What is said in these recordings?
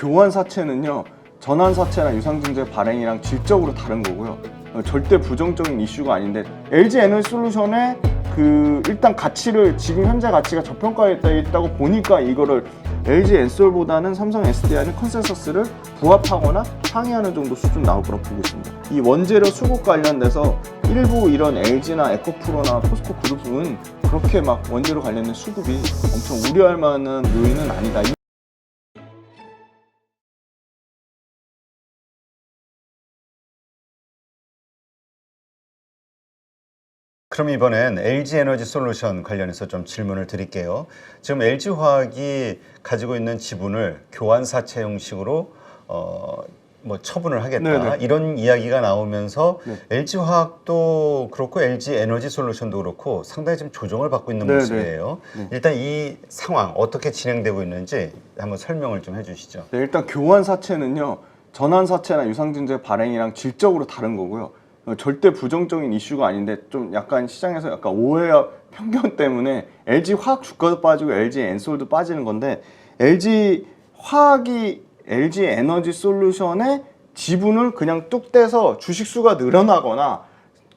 교환 사채는요 전환 사채나 유상증자 발행이랑 질적으로 다른 거고요 어, 절대 부정적인 이슈가 아닌데 LG 에너지 솔루션의 그 일단 가치를 지금 현재 가치가 저평가에 있다고 보니까 이거를 LG 엔솔보다는 삼성 SDI는 컨센서스를 부합하거나 상회하는 정도 수준 거라 보고 있습니다. 이 원재료 수급 관련돼서 일부 이런 LG나 에코프로나 포스코 그룹은 그렇게 막 원재료 관련된 수급이 엄청 우려할 만한 요인은 아니다. 그럼 이번엔 LG 에너지 솔루션 관련해서 좀 질문을 드릴게요. 지금 LG 화학이 가지고 있는 지분을 교환 사채 형식으로 어, 뭐 처분을 하겠다 네네. 이런 이야기가 나오면서 네. LG 화학도 그렇고 LG 에너지 솔루션도 그렇고 상당히 지금 조정을 받고 있는 네네. 모습이에요. 네. 일단 이 상황 어떻게 진행되고 있는지 한번 설명을 좀 해주시죠. 네, 일단 교환 사채는요 전환 사채나 유상증자 발행이랑 질적으로 다른 거고요. 어, 절대 부정적인 이슈가 아닌데 좀 약간 시장에서 약간 오해와 편견 때문에 LG 화학 주가도 빠지고 LG 엔솔도 빠지는 건데 LG 화학이 LG 에너지 솔루션의 지분을 그냥 뚝 떼서 주식 수가 늘어나거나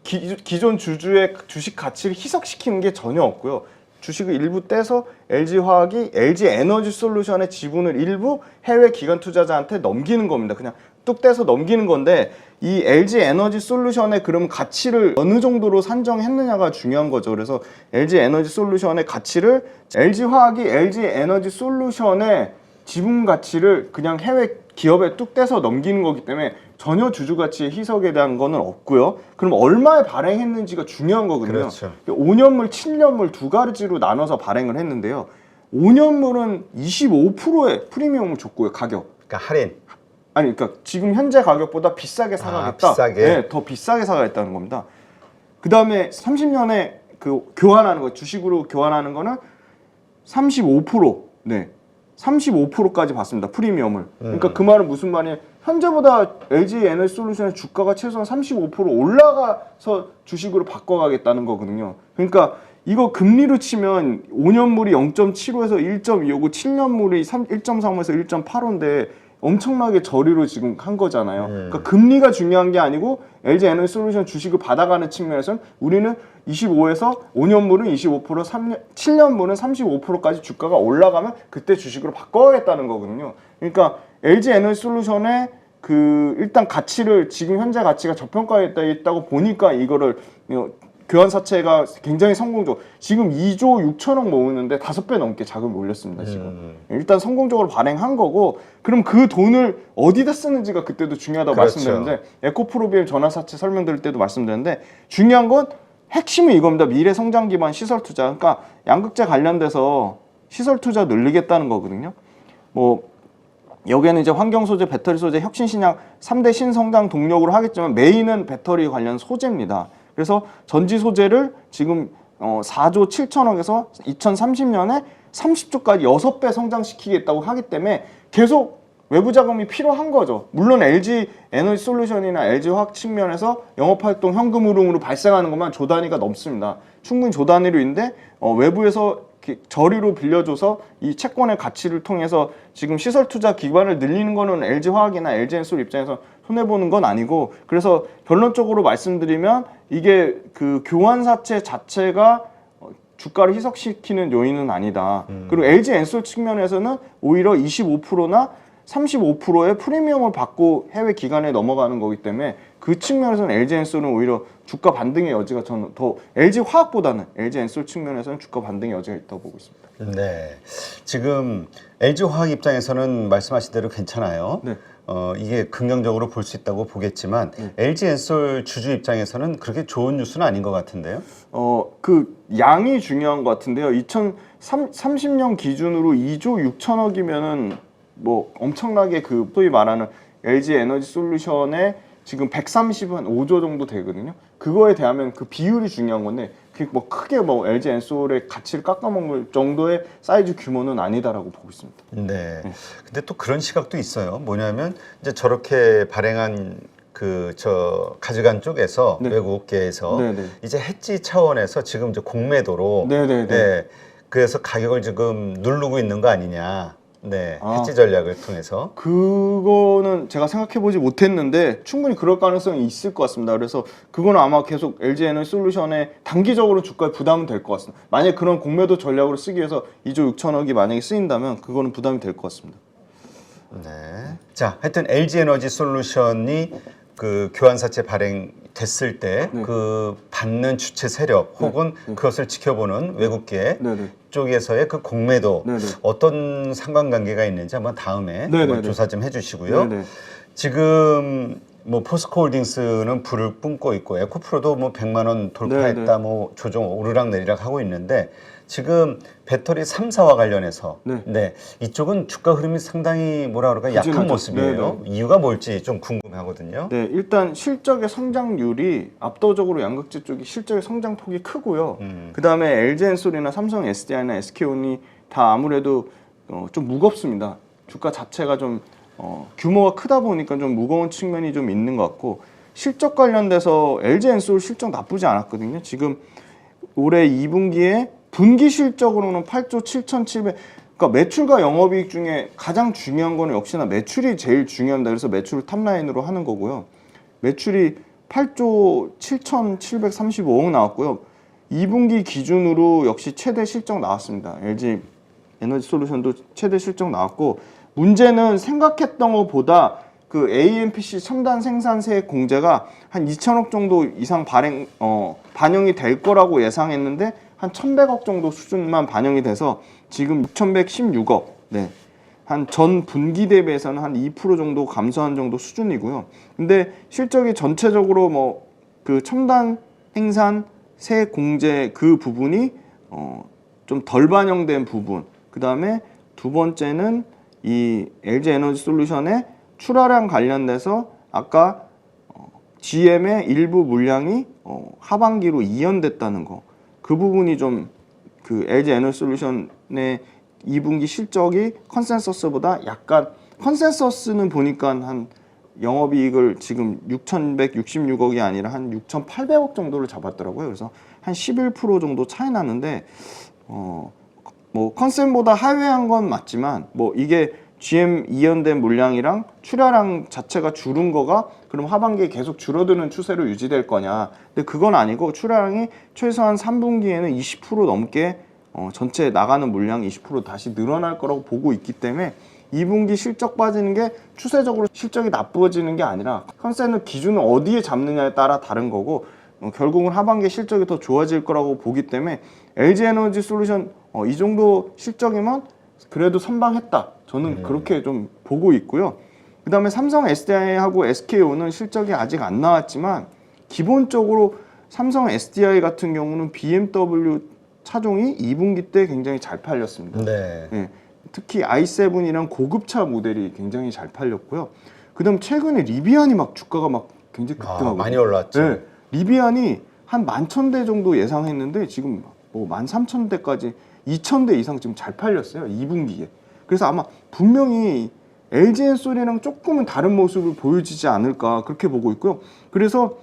기, 기존 주주의 주식 가치를 희석시키는 게 전혀 없고요. 주식을 일부 떼서 LG 화학이 LG 에너지 솔루션의 지분을 일부 해외 기관 투자자한테 넘기는 겁니다. 그냥 뚝 떼서 넘기는 건데 이 LG 에너지 솔루션의 그럼 가치를 어느 정도로 산정했느냐가 중요한 거죠. 그래서 LG 에너지 솔루션의 가치를 LG 화학이 LG 에너지 솔루션의 지분 가치를 그냥 해외 기업에 뚝 떼서 넘기는 거기 때문에 전혀 주주 가치의 희석에 대한 거는 없고요. 그럼 얼마에 발행했는지가 중요한 거거든요. 그렇죠. 5년물, 7년물 두 가지로 나눠서 발행을 했는데요. 5년물은 25%의 프리미엄을 줬고요, 가격. 그러니까 할인. 아니, 그러니까 지금 현재 가격보다 비싸게 사가겠다. 아, 비싸게? 네, 더 비싸게 사가겠다는 겁니다. 그 다음에 30년에 그 교환하는 거, 주식으로 교환하는 거는 35%, 네, 35%까지 받습니다. 프리미엄을. 그러니까 그 말은 무슨 말이냐? 현재보다 LG 에너지 솔루션의 주가가 최소한 35% 올라가서 주식으로 바꿔가겠다는 거거든요. 그러니까 이거 금리로 치면 5년물이 0.75에서 1.25고 7년물이 1.35에서 1.85인데 엄청나게 저리로 지금 한 거잖아요. 그러니까 금리가 중요한 게 아니고 LG 에너지 솔루션 주식을 받아가는 측면에서는 우리는 25에서 5년물은 25%, 3년, 7년물은 35%까지 주가가 올라가면 그때 주식으로 바꿔야겠다는 거거든요. 그러니까 LG 에너지 솔루션의 그 일단 가치를 지금 현재 가치가 저평가에 있다고 보니까 이거를 어, 교환 사채가 굉장히 성공적. 지금 2조 6천억 모으는데 다섯 배 넘게 자금이 올렸습니다. 지금 음. 일단 성공적으로 발행한 거고 그럼 그 돈을 어디다 쓰는지가 그때도 중요하다고 그렇죠. 말씀드렸는데 에코프로비엠 전환 사채 설명드릴 때도 말씀드렸는데 중요한 건 핵심은 이겁니다. 미래 성장 기반 시설 투자. 그러니까 양극재 관련돼서 시설 투자 늘리겠다는 거거든요. 뭐 여기에는 이제 환경 소재, 배터리 소재, 혁신 신약 3대 신성장 동력으로 하겠지만 메인은 배터리 관련 소재입니다. 그래서 전지 소재를 지금 어 4조 7천억에서 2030년에 30조까지 6배 성장시키겠다고 하기 때문에 계속 외부 자금이 필요한 거죠. 물론 LG 에너지 솔루션이나 LG 화학 측면에서 영업 활동 현금 흐름으로 발생하는 것만 조 단위가 넘습니다. 충분히 조 단위로 인데 어, 외부에서 저리로 빌려줘서 이 채권의 가치를 통해서 지금 시설 투자 기반을 늘리는 거는 LG 화학이나 LG 엔솔 입장에서 손해 보는 건 아니고 그래서 결론적으로 말씀드리면 이게 그 교환 사채 자체가 어, 주가를 희석시키는 요인은 아니다. 그리고 LG 엔솔 측면에서는 오히려 25%나 35%의 프리미엄을 받고 해외 기관에 넘어가는 거기 때문에 그 측면에서는 LG 엔솔은 오히려 주가 반등의 여지가 저는 더 LG 화학보다는 LG 엔솔 측면에서는 주가 반등의 여지가 있다고 보고 있습니다. 네. 지금 LG 화학 입장에서는 말씀하신 대로 괜찮아요. 네. 어, 이게 긍정적으로 볼 수 있다고 보겠지만 네. LG 엔솔 주주 입장에서는 그렇게 좋은 뉴스는 아닌 것 같은데요. 어, 그 양이 중요한 것 같은데요. 2030년 기준으로 2조 6천억이면은 뭐 엄청나게 그 소위 말하는 LG 에너지 솔루션의 지금 130한 5조 정도 되거든요. 그거에 대하면 그 비율이 중요한 건데 그게 뭐 크게 뭐 LG 엔솔의 가치를 깎아먹을 정도의 사이즈 규모는 아니다라고 보고 있습니다. 네. 근데 또 그런 시각도 있어요. 뭐냐면 이제 저렇게 발행한 그 저 가져간 쪽에서 네. 외국계에서 네, 네. 이제 해지 차원에서 지금 이제 공매도로 네, 네, 네. 그래서 가격을 지금 누르고 있는 거 아니냐. 네, 아. 해지 전략을 통해서 그거는 제가 생각해보지 못했는데 충분히 그럴 가능성이 있을 것 같습니다. 그래서 그거는 아마 계속 LG 에너지 솔루션에 단기적으로 주가에 부담은 될 것 같습니다. 만약에 그런 공매도 전략으로 쓰기 위해서 2조 6천억이 만약에 쓰인다면 그거는 부담이 될 것 같습니다. 네. 자, 하여튼 LG 에너지 솔루션이 그 교환사채 발행 됐을 때 네. 그 받는 주체 세력 혹은 그것을 지켜보는 외국계. 쪽에서의 그 공매도. 어떤 상관관계가 있는지 한번 다음에. 한번 조사 좀 해주시고요. 지금 뭐 포스코홀딩스는 불을 뿜고 있고 에코프로도 뭐 100만 원 돌파했다. 뭐 조정 오르락 내리락 하고 있는데 지금 배터리 3사와 관련해서 네. 네. 이쪽은 주가 흐름이 상당히 뭐라 그럴까 약한 부진하죠. 모습이에요. 이유가 뭘지 좀 궁금하거든요. 네, 일단 실적의 성장률이 압도적으로 양극재 쪽이 실적의 성장 폭이 크고요. 음. 그 다음에 LG엔솔이나 삼성 SDI나 SK온이 다 아무래도 어, 좀 무겁습니다. 주가 자체가 좀 어, 규모가 크다 보니까 좀 무거운 측면이 좀 있는 것 같고 실적 관련돼서 LG엔솔 실적 나쁘지 않았거든요. 지금 올해 2분기에 분기 실적으로는 8조 7,700 그러니까 매출과 영업이익 중에 가장 중요한 거는 역시나 매출이 제일 중요합니다. 그래서 매출을 탑라인으로 하는 거고요. 매출이 8조 7,735억 나왔고요. 2분기 기준으로 역시 최대 실적 나왔습니다. LG 에너지 솔루션도 최대 실적 나왔고 문제는 생각했던 것보다 그 AMPC 첨단 생산세 공제가 한 2천억 정도 이상 발행 어, 반영이 될 거라고 예상했는데 한 1,100억 정도 수준만 반영이 돼서 지금 6,116억. 네. 한 전 분기 대비해서는 한 2% 정도 감소한 정도 수준이고요. 근데 실적이 전체적으로 뭐 그 첨단 생산 세 공제 그 부분이 어 좀 덜 반영된 부분. 그다음에 두 번째는 이 LG 에너지 솔루션의 출하량 관련돼서 아까 어, GM의 일부 물량이 어, 하반기로 이연됐다는 거. 그 부분이 좀 그 LG 에너지 솔루션의 2분기 실적이 컨센서스보다 약간 컨센서스는 보니까 한 영업이익을 지금 6,166억이 아니라 한 6,800억 정도를 잡았더라고요. 그래서 한 11% 정도 차이 나는데 어, 뭐 컨센보다 하회한 건 맞지만 뭐 이게 GM 이연된 물량이랑 출하량 자체가 줄은 거가 그럼 하반기에 계속 줄어드는 추세로 유지될 거냐? 근데 그건 아니고 출하량이 최소한 3분기에는 20% 넘게 어, 전체 나가는 물량이 20% 다시 늘어날 거라고 보고 있기 때문에 2분기 실적 빠지는 게 추세적으로 실적이 나빠지는 게 아니라 컨센은 기준을 어디에 잡느냐에 따라 다른 거고 어, 결국은 하반기에 실적이 더 좋아질 거라고 보기 때문에 LG 에너지 솔루션 어, 이 정도 실적이면 그래도 선방했다. 저는 그렇게 좀 보고 있고요. 그 다음에 삼성 SDI하고 SKO는 실적이 아직 안 나왔지만 기본적으로 삼성 SDI 같은 경우는 BMW 차종이 2분기 때 굉장히 잘 팔렸습니다. 네. 예, 특히 i7이랑 고급차 모델이 굉장히 잘 팔렸고요. 그 다음 최근에 리비안이 막 주가가 막 굉장히 아, 급등하고 많이 올랐죠. 네, 리비안이 한 11,000대 정도 예상했는데 지금 뭐 13,000대까지 2,000대 이상 지금 잘 팔렸어요. 2분기에. 그래서 아마 분명히 LG엔 소리랑 조금은 다른 모습을 보여지지 않을까 그렇게 보고 있고요. 그래서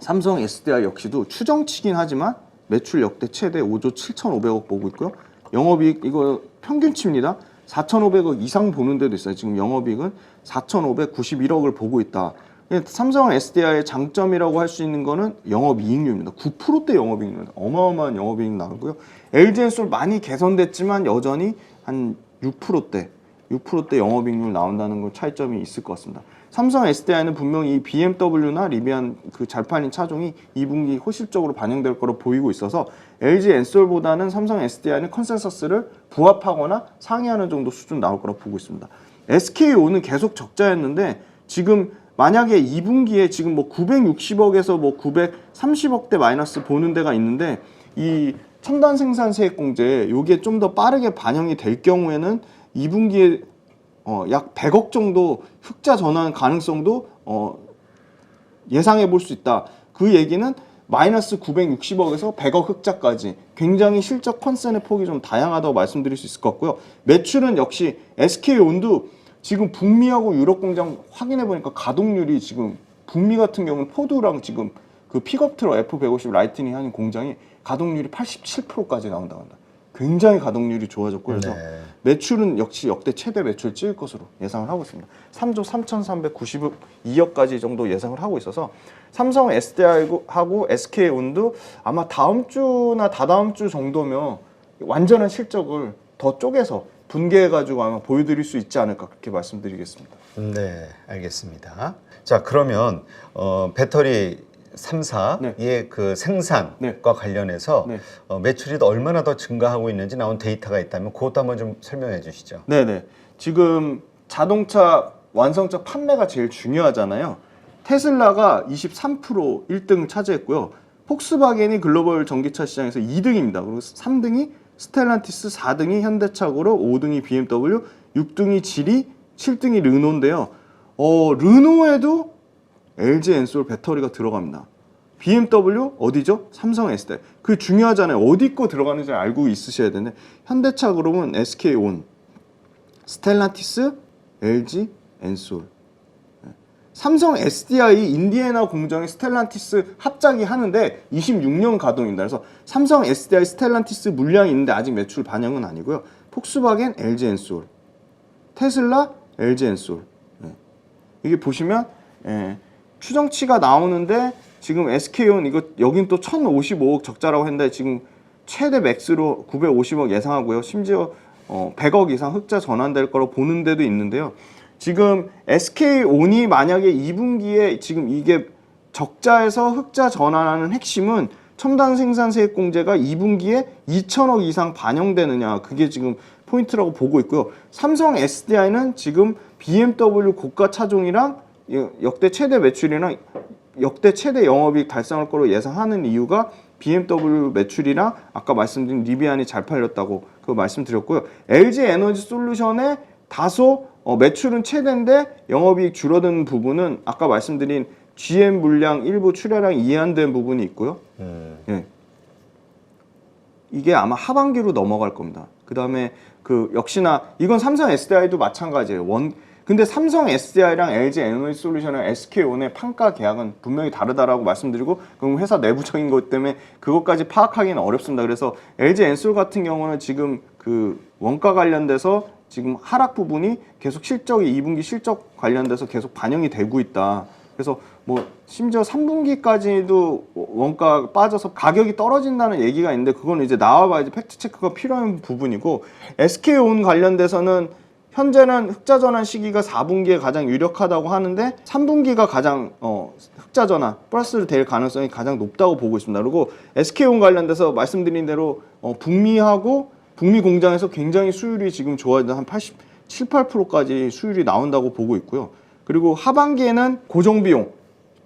삼성 SDI 역시도 추정치긴 하지만 매출 역대 최대 5조 7,500억 보고 있고요. 영업이익 이거 평균치입니다. 4,500억 이상 보는 데도 있어요. 지금 영업이익은 4,591억을 보고 있다. 예, 삼성 SDI의 장점이라고 할 수 있는 거는 영업이익률입니다. 9%대 영업이익률, 어마어마한 영업이익 나오고요. LG엔솔 많이 개선됐지만 여전히 한 6%대, 6%대 영업이익률 나온다는 건 차이점이 있을 것 같습니다. 삼성 SDI는 분명히 이 BMW나 리비안 그 잘 팔린 차종이 2분기 호실적으로 반영될 거로 보이고 있어서 LG 엔솔보다는 삼성 SDI는 컨센서스를 부합하거나 상회하는 정도 수준 나올 거라고 보고 있습니다. SKO는 계속 적자였는데 지금 만약에 2분기에 지금 뭐 960억에서 뭐 930억대 마이너스 보는 데가 있는데 이 첨단 생산 세액 공제 요게 좀 더 빠르게 반영이 될 경우에는 2분기에 어, 약 100억 정도 흑자 전환 가능성도 어, 예상해 볼 수 있다. 그 얘기는 마이너스 960억에서 100억 흑자까지 굉장히 실적 컨센의 폭이 좀 다양하다고 말씀드릴 수 있을 것 같고요. 매출은 역시 SK온도 지금 북미하고 유럽 공장 확인해 보니까 가동률이 지금 북미 같은 경우는 포드랑 지금 그 픽업 트럭 F150 라이트닝 하는 공장이 가동률이 87%까지 나온다고 합니다. 굉장히 가동률이 좋아졌고 그래서 네. 매출은 역시 역대 최대 매출 찍을 것으로 예상을 하고 있습니다. 3조 3,392억까지 정도 예상을 하고 있어서 삼성 SDI하고 SK온도 아마 다음 주나 다다음 주 정도면 완전한 실적을 더 쪼개서 분개해가지고 아마 보여드릴 수 있지 않을까 그렇게 말씀드리겠습니다. 네, 알겠습니다. 자, 그러면 어, 배터리 3사의 네. 그 생산과 네. 관련해서 네. 어, 매출이 얼마나 더 증가하고 있는지 나온 데이터가 있다면 그것도 한번 좀 설명해 주시죠. 네네. 지금 자동차 완성차 판매가 제일 중요하잖아요. 테슬라가 23% 1등을 차지했고요. 폭스바겐이 글로벌 전기차 시장에서 2등입니다. 그리고 3등이 스텔란티스, 4등이 현대차고로 5등이 BMW, 6등이 지리, 7등이 르노인데요. 어, 르노에도 LG 엔솔 배터리가 들어갑니다. BMW 어디죠? 삼성 S대. 그 중요하잖아요. 어디 거 들어가는지 알고 있으셔야 되는데 현대차 그러면 SK온, 스텔란티스, LG, 엔솔. 네. 삼성 SDI 인디애나 공정에 스텔란티스 합작이 하는데 26년 가동입니다. 그래서 삼성 SDI 스텔란티스 물량이 있는데 아직 매출 반영은 아니고요. 폭스바겐 LG 엔솔, 테슬라 LG 엔솔. 네. 이게 보시면 예, 추정치가 나오는데 지금 SK온 이거 여긴 또 1,055억 적자라고 했는데 지금 최대 맥스로 950억 예상하고요. 심지어 어, 100억 이상 흑자 전환될 거로 보는 데도 있는데요. 지금 SK온이 만약에 2분기에 지금 이게 적자에서 흑자 전환하는 핵심은 첨단 생산 세액 공제가 2분기에 2천억 이상 반영되느냐 그게 지금 포인트라고 보고 있고요. 삼성 SDI는 지금 BMW 고가 차종이랑 이- 역대 최대 매출이랑 역대 최대 영업이익 달성할 거로 예상하는 이유가 BMW 매출이랑 아까 말씀드린 리비안이 잘 팔렸다고 그 말씀드렸고요. LG 에너지 솔루션의 다소 어, 매출은 최대인데 영업이익 줄어든 부분은 아까 말씀드린 GM 물량 일부 출하량 이해한된 부분이 있고요. 음, 예. 이게 아마 하반기로 넘어갈 겁니다. 그 다음에 그 역시나 이건 삼성 SDI도 마찬가지예요. 원 근데 삼성 SDI랑 LG 에너지 솔루션이랑 SK온의 판가 계약은 분명히 다르다라고 말씀드리고 그럼 회사 내부적인 것 때문에 그것까지 파악하기는 어렵습니다. 그래서 LG 엔솔 같은 경우는 지금 그 원가 관련돼서 지금 하락 부분이 계속 실적이 2분기 실적 관련돼서 계속 반영이 되고 있다. 그래서 뭐 심지어 3분기까지도 원가 빠져서 가격이 떨어진다는 얘기가 있는데 그건 이제 나와봐야지 팩트 체크가 필요한 부분이고 SK온 관련돼서는 현재는 흑자 전환 시기가 4분기에 가장 유력하다고 하는데 3분기가 가장 어, 흑자 전환 플러스를 될 가능성이 가장 높다고 보고 있습니다. 그리고 SK온 관련돼서 말씀드린 대로 어, 북미하고 북미 공장에서 굉장히 수율이 지금 좋아져 한 80, 7, 8%까지 수율이 나온다고 보고 있고요. 그리고 하반기에는 고정 비용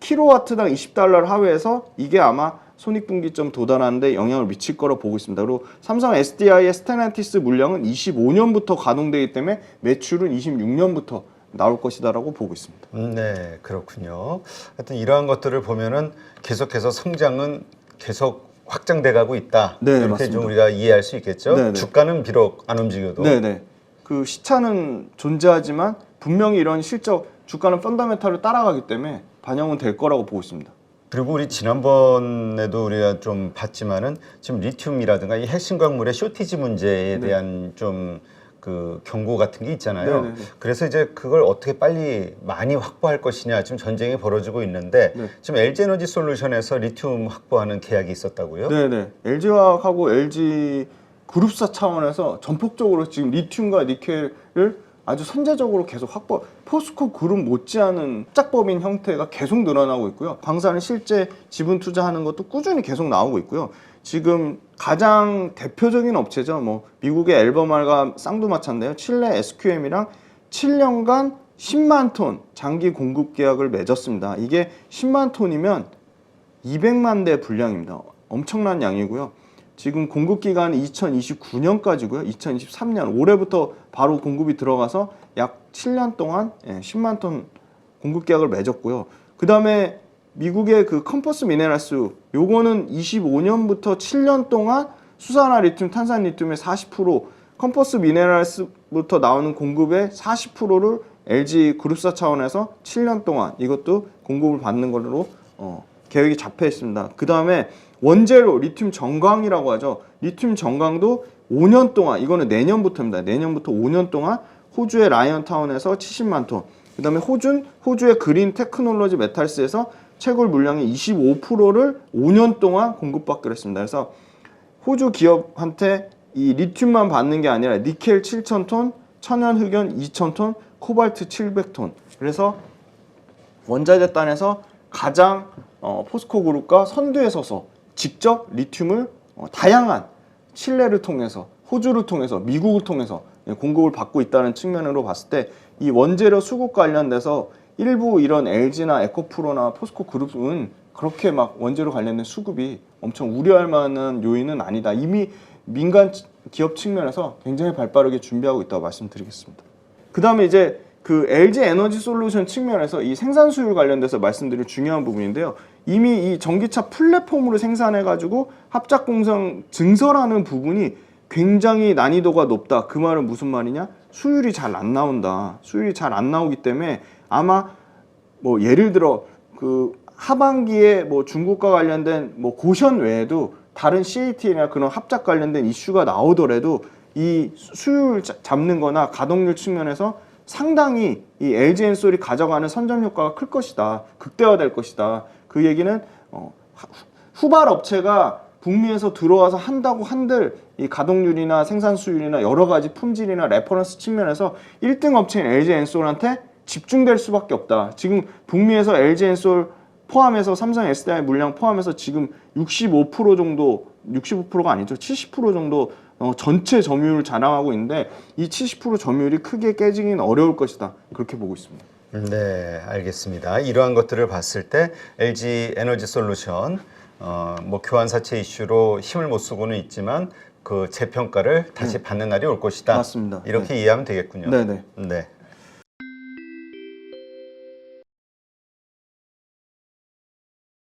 킬로와트당 20달러를 하회해서 이게 아마 손익분기점 도달하는데 영향을 미칠 거라 보고 있습니다. 그리고 삼성 SDI의 스텔란티스 물량은 25년부터 가동되기 때문에 매출은 26년부터 나올 것이다라고 보고 있습니다. 음, 네, 그렇군요. 하여튼 이러한 것들을 보면은 계속해서 성장은 계속 확장돼 가고 있다. 네, 이렇게 맞습니다. 좀 우리가 이해할 수 있겠죠. 네, 네. 주가는 비록 안 움직여도 네네. 그 시차는 존재하지만 분명히 이런 실적 주가는 펀더멘탈을 따라가기 때문에 반영은 될 거라고 보고 있습니다. 그리고 우리 지난번에도 우리가 좀 봤지만은 지금 리튬이라든가 이 핵심 광물의 쇼티지 문제에 네. 대한 좀 그 경고 같은 게 있잖아요. 네, 네, 네. 그래서 이제 그걸 어떻게 빨리 많이 확보할 것이냐 지금 전쟁이 벌어지고 있는데 네. 지금 LG 에너지 솔루션에서 리튬 확보하는 계약이 있었다고요? 네네. LG화학하고 LG 그룹사 차원에서 전폭적으로 지금 리튬과 니켈을 아주 선제적으로 계속 확보, 포스코 그룹 못지않은 짝법인 형태가 계속 늘어나고 있고요. 광산을 실제 지분 투자하는 것도 꾸준히 계속 나오고 있고요. 지금 가장 대표적인 업체죠. 뭐 미국의 앨범알과 쌍두마차인데요. 칠레 SQM이랑 7년간 10만 톤 장기 공급 계약을 맺었습니다. 이게 10만 톤이면 200만 대 분량입니다. 엄청난 양이고요. 지금 공급 기간은 2029년까지고요. 2023년 올해부터 바로 공급이 들어가서 약 7년 동안 예, 10만 톤 공급 계약을 맺었고요. 그 다음에 미국의 그 컴퍼스 미네랄스 요거는 25년부터 7년 동안 수산화 리튬, 탄산 리튬의 40% 컴퍼스 미네랄스부터 나오는 공급의 40%를 LG 그룹사 차원에서 7년 동안 이것도 공급을 받는 걸로 어, 계획이 잡혀 있습니다. 그 다음에 원재료 리튬 정광이라고 하죠. 리튬 정광도 5년 동안 이거는 내년부터입니다. 내년부터 5년 동안 호주의 라이언타운에서 70만 톤. 그다음에 호준 호주의 그린 테크놀로지 메탈스에서 채굴 물량의 25%를 5년 동안 공급받기로 했습니다. 그래서 호주 기업한테 이 리튬만 받는 게 아니라 니켈 7,000톤, 천연 흑연 2,000톤, 코발트 700톤. 그래서 원자재 단에서 가장 어, 포스코 그룹과 선두에 서서 직접 리튬을 어, 다양한 칠레를 통해서 호주를 통해서 미국을 통해서 예, 공급을 받고 있다는 측면으로 봤을 때 이 원재료 수급 관련돼서 일부 이런 LG나 에코프로나 포스코 그룹은 그렇게 막 원재료 관련된 수급이 엄청 우려할 만한 요인은 아니다. 이미 민간 기업 측면에서 굉장히 발빠르게 준비하고 있다고 말씀드리겠습니다. 그 다음에 이제 그 LG 에너지 솔루션 측면에서 이 생산 수율 관련돼서 말씀드릴 중요한 부분인데요. 이미 이 전기차 플랫폼으로 생산해가지고 합작 공정 증설하는 부분이 굉장히 난이도가 높다. 그 말은 무슨 말이냐? 수율이 잘 안 나온다. 수율이 잘 안 나오기 때문에 아마 뭐 예를 들어 그 하반기에 뭐 중국과 관련된 뭐 고션 외에도 다른 CAT나 그런 합작 관련된 이슈가 나오더라도 이 수율 자- 잡는 거나 가동률 측면에서 상당히 이 LG 엔솔이 가져가는 선점 효과가 클 것이다. 극대화될 것이다. 그 얘기는 어, 후- 후발 업체가 북미에서 들어와서 한다고 한들 이 가동률이나 생산 수율이나 여러 가지 품질이나 레퍼런스 측면에서 1등 업체인 LG 엔솔한테 집중될 수밖에 없다. 지금 북미에서 LG 엔솔 포함해서 삼성 SDI 물량 포함해서 지금 65% 정도 65%가 아니죠. 70% 정도 어, 전체 점유율을 자랑하고 있는데 이 70% 점유율이 크게 깨지기는 어려울 것이다. 그렇게 보고 있습니다. 네, 알겠습니다. 이러한 것들을 봤을 때 LG 에너지 솔루션 어, 뭐 교환 사채 이슈로 힘을 못 쓰고는 있지만 그 재평가를 다시 받는 날이 올 것이다. 맞습니다. 이렇게 이해하면 되겠군요. 네네. 네.